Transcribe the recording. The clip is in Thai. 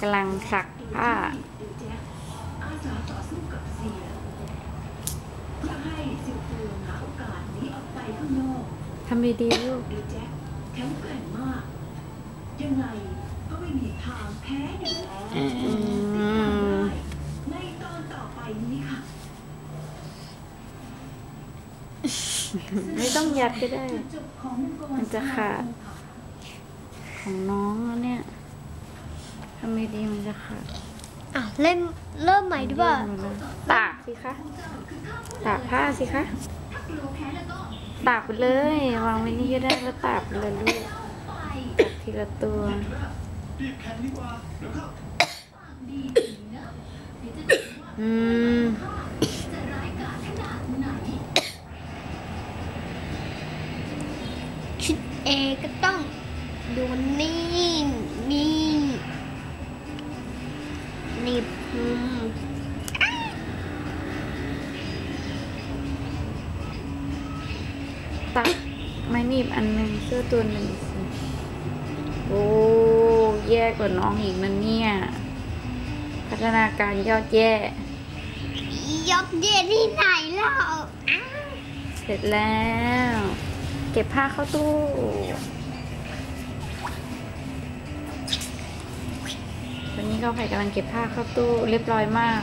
กำลังซักผ้าเดี๋ยวแจ็คอาสาต่อสู้กับเสียเพื่อให้สิวเฟืองหาโอกาสหนีออกไปข้างนอกทำดีๆลูกเดี๋ยวแจ็คแข็งแกร่งมาก ยังไงก็ไม่มีทางแพ้อยู่แล้วอืมติดตามได้ในตอนต่อไปนี้ค่ะ ไม่ต้องยัดก็ได้จุดจบของมังกรมันจะขาดของน้องแล้วเนี่ย ทำดีๆมันจะขาดอะเล่มเริ่มใหม่ดีกว่ายื่นมาเลยตากสิคะตากผ้าสิคะตากไปเลยวางไว้นี่ก็ได้แล้วตากไปเลยลูกตากทีละตัวรีบแข่งดีกว่าเดี๋ยวเข้าอืมชุดเอก็ต้องดูนี่นี่นี่อืม ตักไม้หนีบอันหนึ่งเสื้อตัวหนึ่งสิโอ้แย่กว่าน้องอีกนะเนี่ย พัฒนาการยอดแย่ยกเย็นที่ไหนแล้วอ้าวเสร็จแล้ว เก็บผ้าเข้าตู้ วันนี้ก็ไผ่กำลังเก็บผ้าเข้าตู้เรียบร้อยมาก